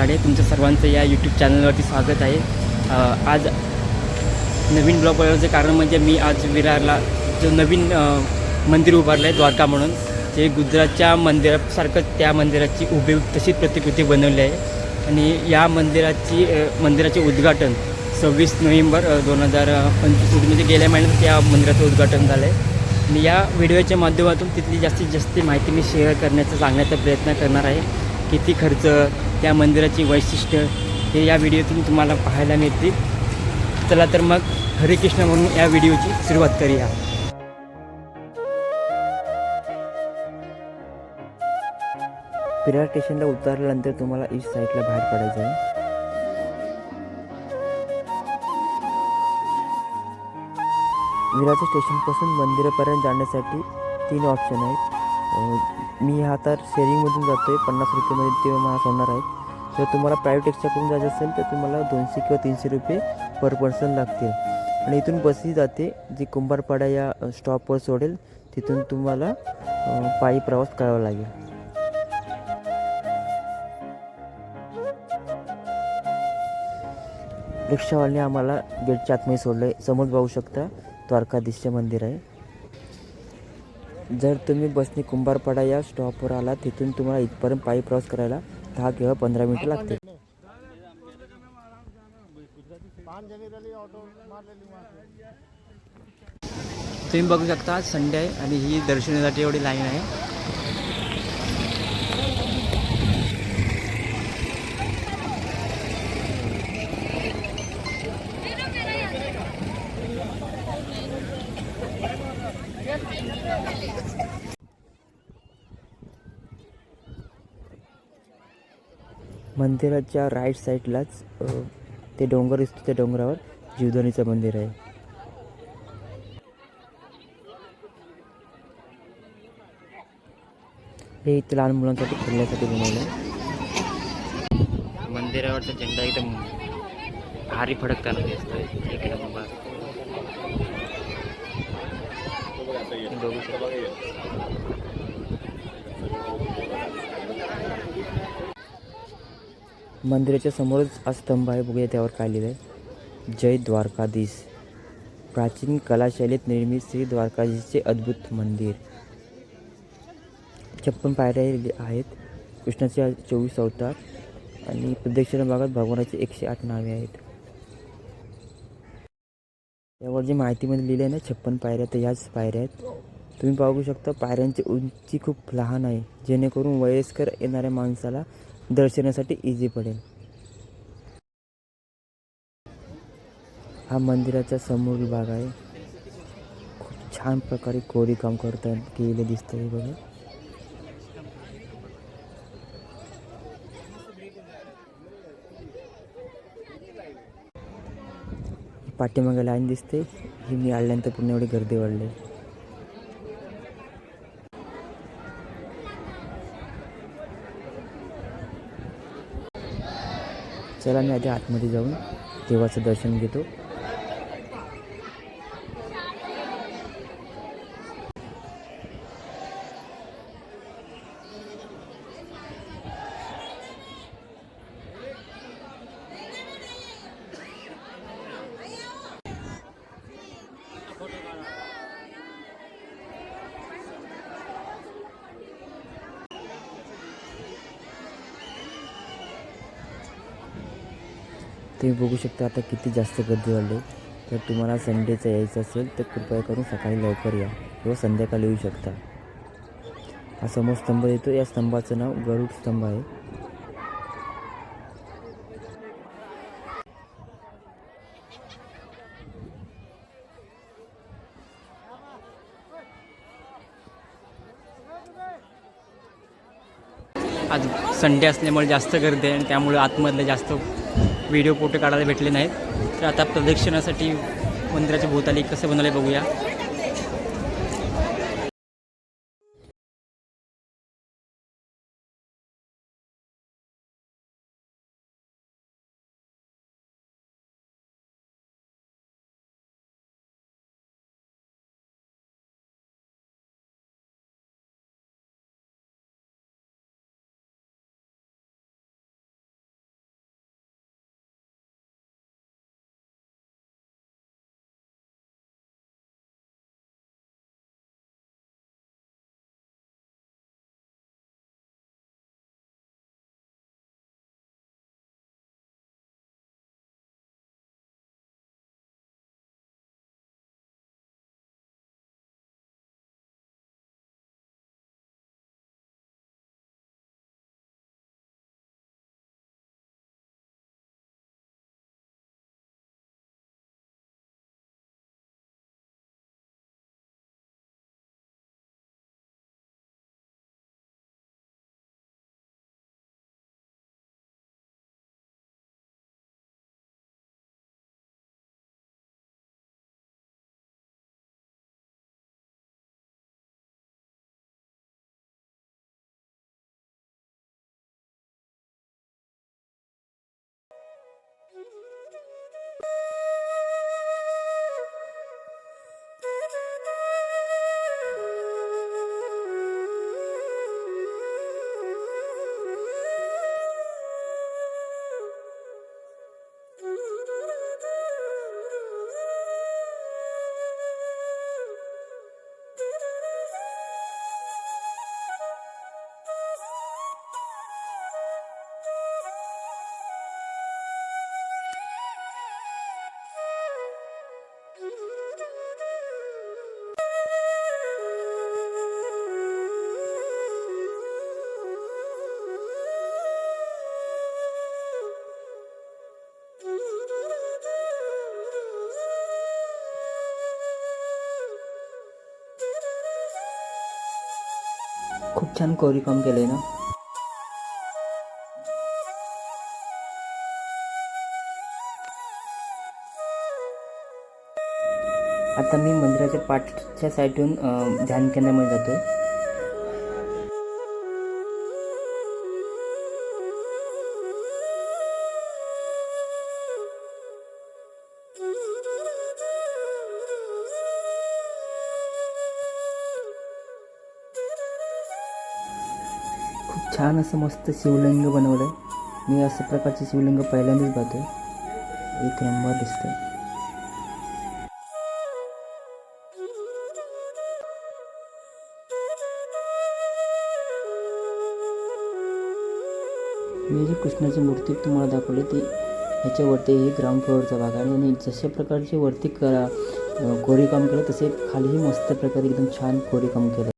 गाडे तुमचं सर्वांचं या यूट्यूब चॅनलवरती स्वागत आहे. आज नवीन ब्लॉग बनवण्याचं कारण म्हणजे मी आज विरारला जो नवीन मंदिर उभारलं आहे द्वारका म्हणून जे गुजरातच्या मंदिरासारखं त्या मंदिराची उभे तशीच प्रतिकृती बनवली आहे. आणि या मंदिराची मंदिराचे उद्घाटन सव्वीस नोव्हेंबर दोन हजार पंचवीस म्हणजे गेल्या महिन्यात त्या मंदिराचं उद्घाटन झालं आहे आणि या व्हिडिओच्या माध्यमातून तिथली जास्तीत जास्त माहिती मी शेअर करण्याचा सांगण्याचा प्रयत्न करणार आहे किती खर्च त्या मंदिराची वैशिष्ट्य हे या व्हिडिओतून तुम्हाला पाहायला मिळतील. चला तर मग हरे कृष्ण म्हणून या व्हिडिओची सुरुवात करूया. विरार स्टेशनला उतरल्यानंतर तुम्हाला ईस्ट साईडला बाहेर पडायचं आहे. विरारच्या स्टेशनपासून मंदिरापर्यंत जाण्यासाठी तीन ऑप्शन आहेत. मी मी आता शेअरिंगमधून जातो आहे पन्नास रुपयेमध्ये ते मला सोडणार आहे जर तुम्हाला प्रायव्हेट रिक्षाकडून जायचं असेल तर तुम्हाला दोनशे किंवा तीनशे रुपये पर पर्सन लागतील. आणि इथून बसही जाते जी कुंभारपाडा या स्टॉपवर सोडेल तिथून तुम्हाला पायी प्रवास करावा लागेल. रिक्षावाल्याने आम्हाला गेटच्या आतमध्ये सोडलं आहे समोर पाहू शकता द्वारकाधीशचे मंदिर आहे. जर तुम्ही बसने कुंभारपाडा या स्टॉपवर आला तिथून तुम्हाला इथपर्यंत पायी प्रवास करायला दहा किंवा पंधरा मिनिटं लागतील. तुम्ही बघू शकता संडे आहे आणि ही दर्शनासाठी एवढी लाईन आहे. मंदिराच्या राईट साईडलाच ते डोंगर दिसतो त्या डोंगरावर. जीवधनीचं मंदिर आहे. हे इथे लहान मुलांसाठी खेळण्यासाठी बनवलं मंदिरावरचा झेंडा एकदम भारी फडकताना दिसतोय. इकडे बाबा बघू शकतो. मंदिराच्या समोरच हा स्तंभ आहे. बघूया त्यावर काय लिहिलं आहे जय द्वारकाधीश. प्राचीन कलाशैलीत निर्मित श्री द्वारकाधीशचे अद्भुत मंदिर. छप्पन पायऱ्या आहेत. कृष्णाचे चोवीस अवतार आणि प्रदक्षिणा भागात भगवानाचे एकशे आठ नावे आहेत. यावर जे माहितीमध्ये लिहिलं आहे ना छप्पन पायऱ्या तर ह्याच पायऱ्या आहेत. तुम्ही पाहू शकता पायऱ्यांची उंची खूप लहान आहे. जेणेकरून वयस्कर येणाऱ्या माणसाला दर्शनासाठी इझी पडेल. हा मंदिराचा समोरील भाग आहे. खूप छान प्रकारे कोरीव काम करतात केलेलं दिसतं हे बघा. पाठीमागे लाईन दिसते. ही मी आल्यानंतर पुन्हा एवढी गर्दी वाढली. चला मी आधी आतमध्ये जाऊन देवाचं दर्शन घेतो. तुम्ही बघू शकता आता किती जास्त गर्दी झाली. तर तुम्हाला संडेचं यायचं असेल तर कृपया करून सकाळी लवकर या. किंवा संध्याकाळी येऊ शकता. हा समोर स्तंभ येतो. या स्तंभाचं नाव गरुड स्तंभ आहे. आज संडे असल्यामुळे जास्त गर्दी आहे आणि त्यामुळे आतमधले जास्त व्हिडिओ फोटो काढायला भेटले नाहीत. तर आता प्रदक्षिणासाठी मंदिराच्या भोवताली कसं बनवलं बघूया. Mm-hmm. खूप छान कोरी काम ना. आता मी मंदिराच्या पाठच्या साईडून ध्यान केंद्रामध्ये जातो छान असं मस्त शिवलिंग बनवलं आहे मी अशा प्रकारचे शिवलिंग पहिल्यांदाच पाहतोय. एक नंबर दिसतं मी जी कृष्णाची मूर्ती तुम्हाला दाखवली ती ह्याच्यावरती ही ग्राउंड फ्लोअरचा भाग आहे. आणि जशा प्रकारचे वरती करा कोरीकाम केलं तसे खालीही मस्त प्रकारे एकदम छान कोरीकाम केलं.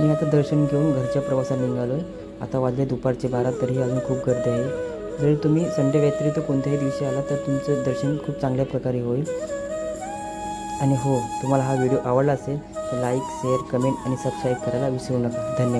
मी आता दर्शन घेऊन घरच्या प्रवासात निघालो आहे आता वाजले दुपारचे बारा तरी अजून खूप गर्दी आहे. जर तुम्ही संडे व्यतिरिक्त कोणत्याही दिवशी आला तर तुमचं दर्शन खूप चांगल्या प्रकारे होईल. आणि हो तुम्हाला हा व्हिडिओ आवडला असेल तर लाईक शेअर कमेंट आणि सबस्क्राईब करायला विसरू नका. धन्यवाद.